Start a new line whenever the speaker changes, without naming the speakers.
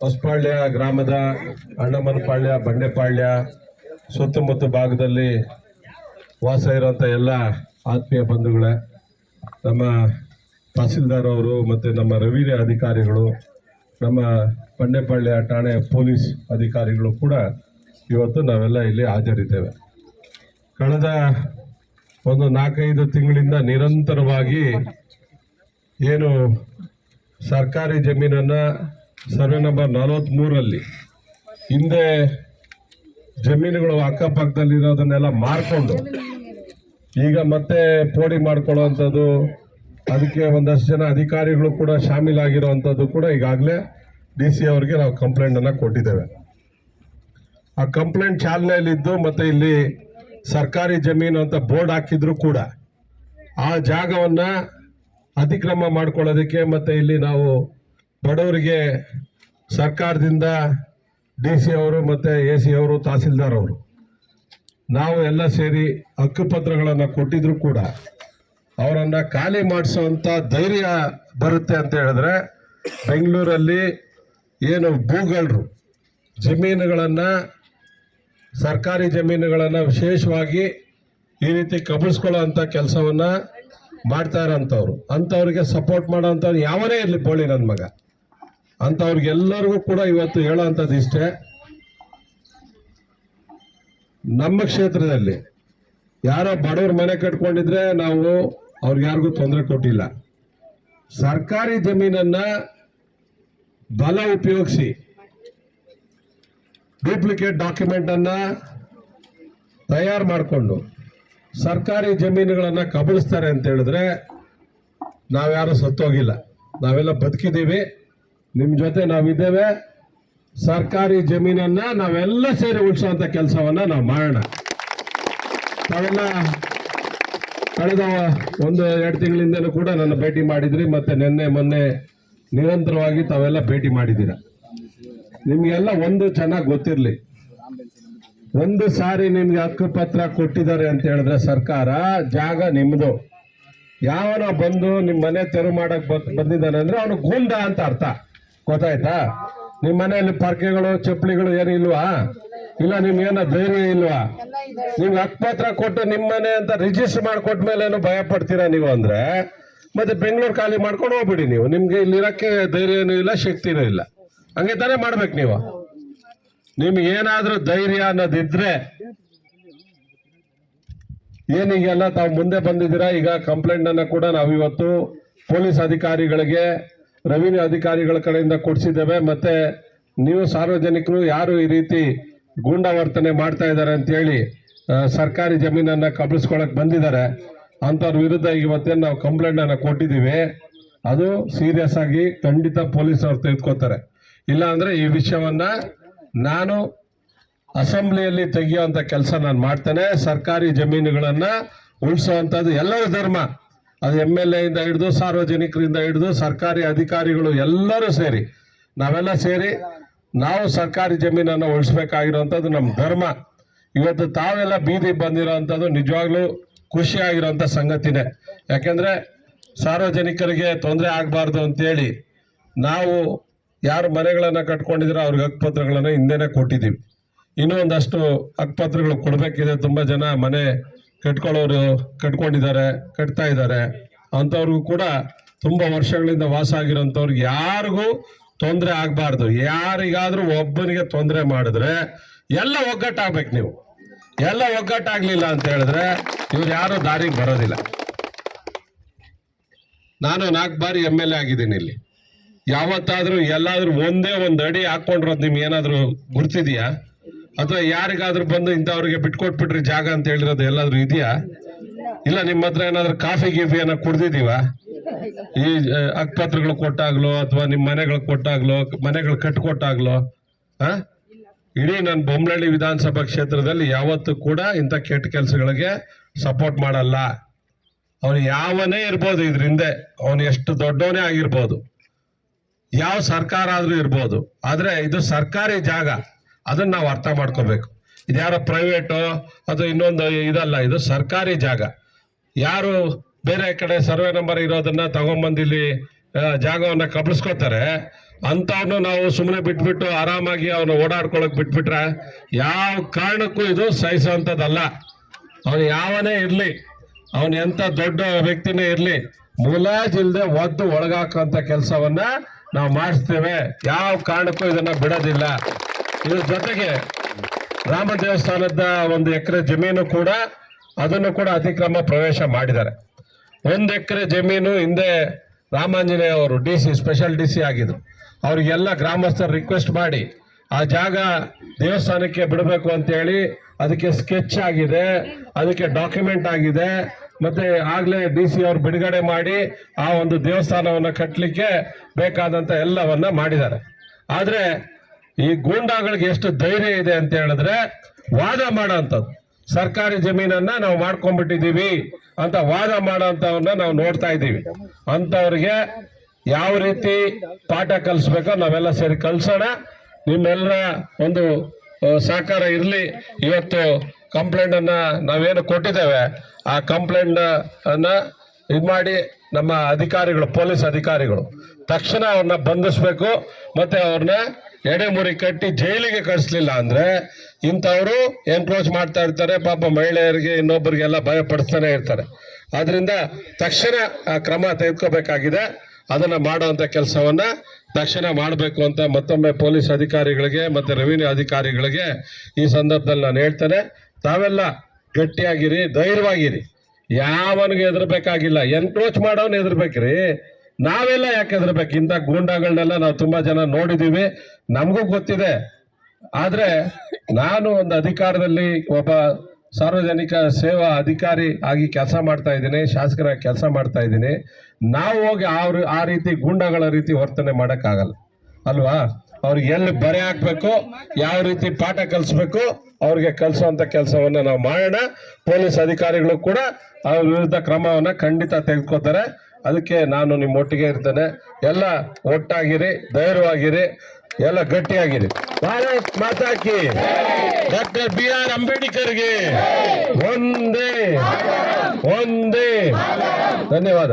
ಹೊಸಪಾಳ್ಯ ಗ್ರಾಮದ ಅಣ್ಣಮ್ಮನಪಾಳ್ಯ, ಬಂಡೆಪಾಳ್ಯ, ಸುತ್ತಮುತ್ತ ಭಾಗದಲ್ಲಿ ವಾಸ ಇರುವಂಥ ಎಲ್ಲ ಆತ್ಮೀಯ ಬಂಧುಗಳೇ, ನಮ್ಮ ತಹಸೀಲ್ದಾರ್ ಅವರು ಮತ್ತು ನಮ್ಮ ರವಿರೆ ಅಧಿಕಾರಿಗಳು, ನಮ್ಮ ಬಂಡೆಪಾಳ್ಯ ಠಾಣೆ ಪೊಲೀಸ್ ಅಧಿಕಾರಿಗಳು ಕೂಡ ಇವತ್ತು ನಾವೆಲ್ಲ ಇಲ್ಲಿ ಹಾಜರಿದ್ದೇವೆ. ಕಳೆದ ಒಂದು ನಾಲ್ಕೈದು ತಿಂಗಳಿಂದ ನಿರಂತರವಾಗಿ ಏನು ಸರ್ಕಾರಿ ಜಮೀನನ್ನು ಸರ್ವೆ ನಂಬರ್ ನಲವತ್ತ್ಮೂರಲ್ಲಿ ಹಿಂದೆ ಜಮೀನುಗಳು ಅಕ್ಕಪಕ್ಕದಲ್ಲಿರೋದನ್ನೆಲ್ಲ ಮಾರಿಕೊಂಡು ಈಗ ಮತ್ತೆ ಪೋಡಿ ಮಾಡ್ಕೊಳ್ಳೋವಂಥದ್ದು, ಅದಕ್ಕೆ ಒಂದಷ್ಟು ಜನ ಅಧಿಕಾರಿಗಳು ಕೂಡ ಶಾಮೀಲಾಗಿರೋವಂಥದ್ದು ಕೂಡ ಈಗಾಗಲೇ ಡಿ ಸಿ ಅವ್ರಿಗೆ ನಾವು ಕಂಪ್ಲೇಂಟನ್ನು ಕೊಟ್ಟಿದ್ದೇವೆ. ಆ ಕಂಪ್ಲೇಂಟ್ ಚಾಲನೆಯಲ್ಲಿದ್ದು ಮತ್ತೆ ಇಲ್ಲಿ ಸರ್ಕಾರಿ ಜಮೀನು ಅಂತ ಬೋರ್ಡ್ ಹಾಕಿದ್ರು ಕೂಡ ಆ ಜಾಗವನ್ನ ಅತಿಕ್ರಮ ಮಾಡ್ಕೊಳ್ಳೋದಕ್ಕೆ ಮತ್ತೆ ಇಲ್ಲಿ ನಾವು ಬಡವರಿಗೆ ಸರ್ಕಾರದಿಂದ ಡಿ ಸಿ ಅವರು ಮತ್ತೆ ಎ ಸಿ ಅವರು ತಹಸೀಲ್ದಾರ್ ಅವರು. ನಾವು ಎಲ್ಲ ಸೇರಿ ಹಕ್ಕುಪತ್ರಗಳನ್ನು ಕೊಟ್ಟಿದ್ರು ಕೂಡ ಅವರನ್ನು ಖಾಲಿ ಮಾಡಿಸುವಂತ ಧೈರ್ಯ ಬರುತ್ತೆ ಅಂತ ಹೇಳಿದ್ರೆ ಬೆಂಗಳೂರಲ್ಲಿ ಏನು ಭೂಗಳರು ಜಮೀನುಗಳನ್ನು, ಸರ್ಕಾರಿ ಜಮೀನುಗಳನ್ನು ವಿಶೇಷವಾಗಿ ಈ ರೀತಿ ಕಬಳಿಸ್ಕೊಳ್ಳೋ ಅಂಥ ಕೆಲಸವನ್ನ ಮಾಡ್ತಾ ಇರೋಂಥವ್ರು ಅಂಥವ್ರಿಗೆ ಸಪೋರ್ಟ್ ಮಾಡೋಂಥವ್ರು ಯಾವನೇ ಇರಲಿ ಬೋಳಿ ನನ್ನ ಮಗ. ಅಂಥವ್ರಿಗೆಲ್ಲರಿಗೂ ಕೂಡ ಇವತ್ತು ಹೇಳೋ ಅಂಥದ್ದು ಇಷ್ಟೇ. ನಮ್ಮ ಕ್ಷೇತ್ರದಲ್ಲಿ ಯಾರೋ ಬಡವ್ರ ಮನೆ ಕಟ್ಕೊಂಡಿದ್ರೆ ನಾವು ಅವ್ರಿಗೆ ಯಾರಿಗೂ ತೊಂದರೆ ಕೊಟ್ಟಿಲ್ಲ. ಸರ್ಕಾರಿ ಜಮೀನನ್ನ ಬಲ ಉಪಯೋಗಿಸಿ ಡೂಪ್ಲಿಕೇಟ್ ಡಾಕ್ಯುಮೆಂಟ್ ಅನ್ನ ತಯಾರು ಮಾಡಿಕೊಂಡು ಸರ್ಕಾರಿ ಜಮೀನುಗಳನ್ನು ಕಬಳಿಸ್ತಾರೆ ಅಂತ ಹೇಳಿದ್ರೆ ನಾವ್ಯಾರು ಸತ್ತೋಗಿಲ್ಲ. ನಾವೆಲ್ಲ ಬದುಕಿದ್ದೀವಿ. ನಿಮ್ಮ ಜೊತೆ ನಾವಿದ್ದೇವೆ. ಸರ್ಕಾರಿ ಜಮೀನನ್ನ ನಾವೆಲ್ಲ ಸೇರಿ ಉಳಿಸುವಂತ ಕೆಲಸವನ್ನ ನಾವು ಮಾಡೋಣ. ತಾವೆಲ್ಲ ಕಳೆದ ಒಂದು ಎರಡು ತಿಂಗಳಿಂದಲೂ ಕೂಡ ನನ್ನ ಭೇಟಿ ಮಾಡಿದ್ರಿ. ಮತ್ತೆ ನಿನ್ನೆ, ಮೊನ್ನೆ ನಿರಂತರವಾಗಿ ತಾವೆಲ್ಲ ಭೇಟಿ ಮಾಡಿದ್ದೀರಾ. ನಿಮಗೆಲ್ಲ ಒಂದು ಚೆನ್ನಾಗಿ ಗೊತ್ತಿರಲಿ. ಒಂದು ಸಾರಿ ನಿಮ್ಗೆ ಹಕ್ಕುಪತ್ರ ಕೊಟ್ಟಿದ್ದಾರೆ ಅಂತ ಹೇಳಿದ್ರೆ ಸರ್ಕಾರ ಜಾಗ ನಿಮ್ಮದು ಯಾವನ ಬಂದು ನಿಮ್ಮ ಮನೆ ತೆರವು ಮಾಡಕ್ ಬಂದಿದ್ದಾನೆ ಅಂದ್ರೆ ಅವನು ಗೂಂಡ ಅಂತ ಅರ್ಥ. ಗೊತ್ತಾಯ್ತಾ? ನಿಮ್ಮ ಮನೆಯಲ್ಲಿ ಪರ್ಕೆಗಳು, ಚಪ್ಪಲಿಗಳು ಏನು ಇಲ್ವಾ? ಇಲ್ಲ ನಿಮ್ಗೇನ ಧೈರ್ಯ ಇಲ್ವಾ? ನಿಮ್ಗೆ ಹಕ್ಕುಪತ್ರ ಕೊಟ್ಟು ನಿಮ್ಮ ಮನೆ ಅಂತ ರಿಜಿಸ್ಟರ್ ಮಾಡ್ಕೊಟ್ಟ ಮೇಲೆ ಏನು ಭಯ ಪಡ್ತೀರಾ ನೀವು ಅಂದ್ರೆ? ಮತ್ತೆ ಬೆಂಗಳೂರು ಖಾಲಿ ಮಾಡ್ಕೊಂಡು ಹೋಗ್ಬಿಡಿ ನೀವು. ನಿಮ್ಗೆ ಇಲ್ಲಿರಕ್ಕೆ ಧೈರ್ಯನೂ ಇಲ್ಲ, ಶಕ್ತಿನೂ ಇಲ್ಲ. ಹಂಗೆ ತಾನೇ ಮಾಡ್ಬೇಕು ನೀವು. ನಿಮ್ಗೆ ಏನಾದ್ರೂ ಧೈರ್ಯ ಅನ್ನೋದಿದ್ರೆ ಏನೀಗೆಲ್ಲ ತಾವು ಮುಂದೆ ಬಂದಿದ್ದೀರಾ? ಈಗ ಕಂಪ್ಲೇಂಟ್ ಅನ್ನ ಕೂಡ ನಾವು ಇವತ್ತು ಪೊಲೀಸ್ ಅಧಿಕಾರಿಗಳಿಗೆ, ರೆವಿನ್ಯೂ ಅಧಿಕಾರಿಗಳ ಕಡೆಯಿಂದ ಕೊಡಿಸಿದ್ದೇವೆ. ಮತ್ತೆ ನೀವು ಸಾರ್ವಜನಿಕರು ಯಾರು ಈ ರೀತಿ ಗೂಂಡಾವರ್ತನೆ ಮಾಡ್ತಾ ಇದ್ದಾರೆ ಅಂತೇಳಿ ಸರ್ಕಾರಿ ಜಮೀನನ್ನ ಕಬಳಿಸ್ಕೊಳಕ್ ಬಂದಿದ್ದಾರೆ. ಅಂಥವ್ರ ವಿರುದ್ಧ ಇವತ್ತೇನು ನಾವು ಕಂಪ್ಲೇಂಟ್ ಅನ್ನ ಕೊಟ್ಟಿದ್ದೀವಿ. ಅದು ಸೀರಿಯಸ್ ಆಗಿ ಖಂಡಿತ ಪೊಲೀಸ್ ಅವ್ರು ತೆಗೆದುಕೋತಾರೆ. ಇಲ್ಲ ಅಂದ್ರೆ ಈ ವಿಷಯವನ್ನ ನಾನು ಅಸೆಂಬ್ಲಿಯಲ್ಲಿ ತೆಗೆಯುವಂತ ಕೆಲಸ ನಾನು ಮಾಡ್ತೇನೆ. ಸರ್ಕಾರಿ ಜಮೀನುಗಳನ್ನು ಉಳಿಸುವಂತದ್ದು ಎಲ್ಲರೂ ಧರ್ಮ. ಅದು ಎಂ ಎಲ್ ಎಯಿಂದ ಹಿಡಿದು ಸಾರ್ವಜನಿಕರಿಂದ ಹಿಡಿದು ಸರ್ಕಾರಿ ಅಧಿಕಾರಿಗಳು ಎಲ್ಲರೂ ಸೇರಿ. ನಾವೆಲ್ಲ ಸೇರಿ ನಾವು ಸರ್ಕಾರಿ ಜಮೀನನ್ನು ಉಳಿಸ್ಬೇಕಾಗಿರುವಂಥದ್ದು ನಮ್ಮ ಧರ್ಮ. ಇವತ್ತು ತಾವೆಲ್ಲ ಬೀದಿ ಬಂದಿರೋವಂಥದ್ದು ನಿಜವಾಗ್ಲೂ ಖುಷಿ ಆಗಿರೋಂಥ ಸಂಗತಿನೇ. ಯಾಕೆಂದರೆ ಸಾರ್ವಜನಿಕರಿಗೆ ತೊಂದರೆ ಆಗಬಾರ್ದು ಅಂತೇಳಿ ನಾವು ಯಾರು ಮನೆಗಳನ್ನು ಕಟ್ಕೊಂಡಿದ್ರೆ ಅವ್ರಿಗೆ ಹಕ್ಕುಪತ್ರಗಳನ್ನು ಹಿಂದೆನೆ ಕೊಟ್ಟಿದ್ದೀವಿ. ಇನ್ನೂ ಒಂದಷ್ಟು ಹಕ್ಕುಪತ್ರಗಳು ಕೊಡಬೇಕಿದೆ. ತುಂಬ ಜನ ಮನೆ ಕಟ್ಕೊಳ್ಳೋರು ಕಟ್ಕೊಂಡಿದ್ದಾರೆ, ಕಟ್ತಾ ಇದ್ದಾರೆ. ಅಂಥವ್ರಿಗೂ ಕೂಡ ತುಂಬ ವರ್ಷಗಳಿಂದ ವಾಸ ಆಗಿರೋಂಥವ್ರಿಗೆ ಯಾರಿಗೂ ತೊಂದರೆ ಆಗಬಾರ್ದು. ಯಾರಿಗಾದರೂ ಒಬ್ಬನಿಗೆ ತೊಂದರೆ ಮಾಡಿದ್ರೆ ಎಲ್ಲ ಒಗ್ಗಟ್ಟಾಗ್ಬೇಕು ನೀವು. ಎಲ್ಲ ಒಗ್ಗಟ್ಟಾಗಲಿಲ್ಲ ಅಂತ ಹೇಳಿದ್ರೆ ಇವ್ರು ಯಾರೂ ದಾರಿಗೆ ಬರೋದಿಲ್ಲ. ನಾನು ನಾಲ್ಕು ಬಾರಿ ಎಂ ಎಲ್ ಎ ಆಗಿದ್ದೀನಿ ಇಲ್ಲಿ. ಯಾವತ್ತಾದ್ರೂ ಎಲ್ಲಾದ್ರೂ ಒಂದೇ ಒಂದು ಅಡಿ ಹಾಕೊಂಡಿರೋದು ನಿಮ್ಗೆ ಏನಾದ್ರು ಗುರ್ತಿದ್ಯಾ? ಅಥವಾ ಯಾರಿಗಾದ್ರೂ ಬಂದು ಇಂಥವ್ರಿಗೆ ಬಿಟ್ಕೊಟ್ಬಿಟ್ರಿ ಜಾಗ ಅಂತ ಹೇಳಿರೋದು ಎಲ್ಲಾದ್ರೂ ಇದೆಯಾ? ಇಲ್ಲ ನಿಮ್ಮ ಹತ್ರ ಏನಾದ್ರೂ ಕಾಫಿ, ಗೀಫಿ ಏನೋ ಕುಡ್ದಿದೀವ ಈ ಅಕ್ಪತ್ರಗಳು ಕೊಟ್ಟಾಗ್ಲೋ ಅಥವಾ ನಿಮ್ಮ ಮನೆಗಳು ಕೊಟ್ಟಾಗ್ಲೋ, ಮನೆಗಳು ಕಟ್ಕೊಟ್ಟಾಗ್ಲೋ, ಆ? ಇಡೀ ನಾನು ಬೊಮ್ಮನಹಳ್ಳಿ ವಿಧಾನಸಭಾ ಕ್ಷೇತ್ರದಲ್ಲಿ ಯಾವತ್ತೂ ಕೂಡ ಇಂಥ ಕೆಟ್ಟ ಕೆಲಸಗಳಿಗೆ ಸಪೋರ್ಟ್ ಮಾಡಲ್ಲ. ಅವನು ಯಾವನೇ ಇರ್ಬೋದು ಇದ್ರಿಂದ, ಅವನು ಎಷ್ಟು ದೊಡ್ಡವನೇ ಆಗಿರ್ಬೋದು. ಯಾವ ಸರ್ಕಾರ ಆದ್ರೂ ಇರ್ಬೋದು, ಆದ್ರೆ ಇದು ಸರ್ಕಾರಿ ಜಾಗ. ಅದನ್ನ ನಾವು ಅರ್ಥ ಮಾಡ್ಕೋಬೇಕು. ಇದು ಇದ್ಯಾರೋ ಪ್ರೈವೇಟು, ಅದು ಇನ್ನೊಂದು ಇದಲ್ಲ, ಇದು ಸರ್ಕಾರಿ ಜಾಗ. ಯಾರು ಬೇರೆ ಕಡೆ ಸರ್ವೆ ನಂಬರ್ ಇರೋದನ್ನ ತಗೊಂಬಂದು ಇಲ್ಲಿ ಜಾಗವನ್ನ ಕಬಳಿಸ್ಕೋತಾರೆ ಅಂಥವ್ನು ನಾವು ಸುಮ್ಮನೆ ಬಿಟ್ಬಿಟ್ಟು ಆರಾಮಾಗಿ ಅವನು ಓಡಾಡ್ಕೊಳಕ್ ಬಿಟ್ಬಿಟ್ರೆ ಯಾವ ಕಾರಣಕ್ಕೂ ಇದು ಸಹಿಸುವಂಥದ್ದಲ್ಲ ಅವನು ಯಾವನೇ ಇರ್ಲಿ, ಅವನು ಎಂತ ದೊಡ್ಡ ವ್ಯಕ್ತಿನೇ ಇರ್ಲಿ, ಮುಲಾಜಿಲ್ದೆ ಒದ್ದು ಒಳಗಾಕುವಂಥ ಕೆಲಸವನ್ನ ನಾವು ಮಾಡಿಸ್ತೇವೆ. ಯಾವ ಕಾರಣಕ್ಕೂ ಇದನ್ನ ಬಿಡೋದಿಲ್ಲ. ಇದ್ರ ಜೊತೆಗೆ ರಾಮ ದೇವಸ್ಥಾನದ ಒಂದು ಎಕರೆ ಜಮೀನು ಕೂಡ ಅದನ್ನು ಕೂಡ ಅತಿಕ್ರಮ ಪ್ರವೇಶ ಮಾಡಿದ್ದಾರೆ. ಒಂದು ಎಕರೆ ಜಮೀನು ಹಿಂದೆ ರಾಮಾಂಜನೇಯ ಅವರು D C special D C ಆಗಿದ್ರು. ಅವರಿಗೆಲ್ಲ ಗ್ರಾಮಸ್ಥರು ರಿಕ್ವೆಸ್ಟ್ ಮಾಡಿ, ಆ ಜಾಗ ದೇವಸ್ಥಾನಕ್ಕೆ ಬಿಡಬೇಕು ಅಂತ ಹೇಳಿ ಅದಕ್ಕೆ ಸ್ಕೆಚ್ ಆಗಿದೆ, ಅದಕ್ಕೆ ಡಾಕ್ಯುಮೆಂಟ್ ಆಗಿದೆ ಮತ್ತೆ ಆಗ್ಲೇ ಡಿ ಸಿ ಅವರು ಬಿಡುಗಡೆ ಮಾಡಿ ಆ ಒಂದು ದೇವಸ್ಥಾನವನ್ನು ಕಟ್ಟಲಿಕ್ಕೆ ಬೇಕಾದಂತ ಎಲ್ಲವನ್ನ ಮಾಡಿದ್ದಾರೆ. ಆದ್ರೆ ಈ ಗೂಂಡಾಗಳಿಗೆ ಎಷ್ಟು ಧೈರ್ಯ ಇದೆ ಅಂತ ಹೇಳಿದ್ರೆ ವಾದ ಮಾಡೋಂಥದ್ದು ಸರ್ಕಾರಿ ಜಮೀನನ್ನ ನಾವು ಮಾಡ್ಕೊಂಡ್ಬಿಟ್ಟಿದ್ದೀವಿ ಅಂತ ವಾದ ಮಾಡೋಂಥವನ್ನ ನಾವು ನೋಡ್ತಾ ಇದ್ದೀವಿ. ಅಂಥವ್ರಿಗೆ ಯಾವ ರೀತಿ ಪಾಠ ಕಲಿಸ್ಬೇಕೋ ನಾವೆಲ್ಲ ಸೇರಿ ಕಲಿಸೋಣ. ನಿಮ್ಮೆಲ್ಲರ ಒಂದು ಸಹಕಾರ ಇರಲಿ. ಇವತ್ತು ಕಂಪ್ಲೇಂಟ್ ಅನ್ನ ನಾವೇನು ಕೊಟ್ಟಿದ್ದೇವೆ, ಆ ಕಂಪ್ಲೇಂಟ್ ಅನ್ನ ಇದು ಮಾಡಿ ನಮ್ಮ ಅಧಿಕಾರಿಗಳು, ಪೊಲೀಸ್ ಅಧಿಕಾರಿಗಳು ತಕ್ಷಣ ಅವ್ರನ್ನ ಬಂಧಿಸ್ಬೇಕು, ಮತ್ತೆ ಅವ್ರನ್ನ ಎಡೆಮುರಿ ಕಟ್ಟಿ ಜೈಲಿಗೆ ಕಳಿಸ್ಲಿಲ್ಲ ಅಂದ್ರೆ ಇಂಥವ್ರು ಎನ್ಕ್ರೋಚ್ ಮಾಡ್ತಾ ಇರ್ತಾರೆ, ಪಾಪ ಮಹಿಳೆಯರಿಗೆ ಇನ್ನೊಬ್ಬರಿಗೆಲ್ಲ ಭಯ ಪಡಿಸ್ತಾನೆ ಇರ್ತಾರೆ. ಆದ್ರಿಂದ ತಕ್ಷಣ ಆ ಕ್ರಮ ತೆಗೆದುಕೋಬೇಕಾಗಿದೆ. ಅದನ್ನ ಮಾಡುವಂತ ಕೆಲಸವನ್ನ ತಕ್ಷಣ ಮಾಡಬೇಕು ಅಂತ ಮತ್ತೊಮ್ಮೆ ಪೊಲೀಸ್ ಅಧಿಕಾರಿಗಳಿಗೆ, ಮತ್ತೆ ರೆವಿನ್ಯೂ ಅಧಿಕಾರಿಗಳಿಗೆ ಈ ಸಂದರ್ಭದಲ್ಲಿ ನಾನು ಹೇಳ್ತೇನೆ. ತಾವೆಲ್ಲ ಗಟ್ಟಿಯಾಗಿರಿ, ಧೈರ್ಯವಾಗಿರಿ. ಯಾವನಿಗೆ ಎದುರ್ಬೇಕಾಗಿಲ್ಲ ಎನ್ಕ್ರೋಚ್ ಮಾಡೋನು ಎದುರ್ಬೇಕ್ರಿ ನಾವೆಲ್ಲ ಯಾಕೆ ಎದುರ್ಬೇಕು ಇಂಥ ಗೂಂಡಾಗಳನ್ನೆಲ್ಲ ನಾವು ತುಂಬಾ ಜನ ನೋಡಿದೀವಿ. ನಮಗೂ ಗೊತ್ತಿದೆ. ಆದ್ರೆ ನಾನು ಒಂದು ಅಧಿಕಾರದಲ್ಲಿ ಒಬ್ಬ ಸಾರ್ವಜನಿಕ ಸೇವಾ ಅಧಿಕಾರಿ ಆಗಿ ಕೆಲಸ ಮಾಡ್ತಾ ಇದ್ದೀನಿ, ಶಾಸಕರಾಗಿ ಕೆಲಸ ಮಾಡ್ತಾ ಇದ್ದೀನಿ. ನಾವು ಹೋಗಿ ಆ ರೀ- ಆ ರೀತಿ ಗೂಂಡಾಗಳ ರೀತಿ ವರ್ತನೆ ಮಾಡೋಕ್ಕಾಗಲ್ಲ. ಅಲ್ವಾ? ಅವ್ರಿಗೆ ಎಲ್ಲಿ ಬರೆ ಹಾಕ್ಬೇಕು, ಯಾವ ರೀತಿ ಪಾಠ ಕಲಿಸ್ಬೇಕು ಅವ್ರಿಗೆ ಕಲಿಸುವಂತ ಕೆಲಸವನ್ನ ನಾವು ಮಾಡೋಣ. ಪೊಲೀಸ್ ಅಧಿಕಾರಿಗಳು ಕೂಡ ಅವ್ರ ವಿರುದ್ಧ ಕ್ರಮವನ್ನ ಖಂಡಿತ ತೆಗೆದುಕೋತಾರೆ ಅದಕ್ಕೆ ನಾನು ನಿಮ್ಮ ಒಟ್ಟಿಗೆ ಇರ್ತೇನೆ. ಎಲ್ಲ ಒಟ್ಟಾಗಿರಿ ಧೈರ್ಯವಾಗಿರಿ ಎಲ್ಲ ಗಟ್ಟಿಯಾಗಿರಿ. ಭಾರತ್ ಮಾತಾಕಿ. ಡಾಕ್ಟರ್ ಬಿ ಆರ್ ಅಂಬೇಡ್ಕರ್ಗೆ ಒಂದೇ ಒಂದೇ. ಧನ್ಯವಾದ.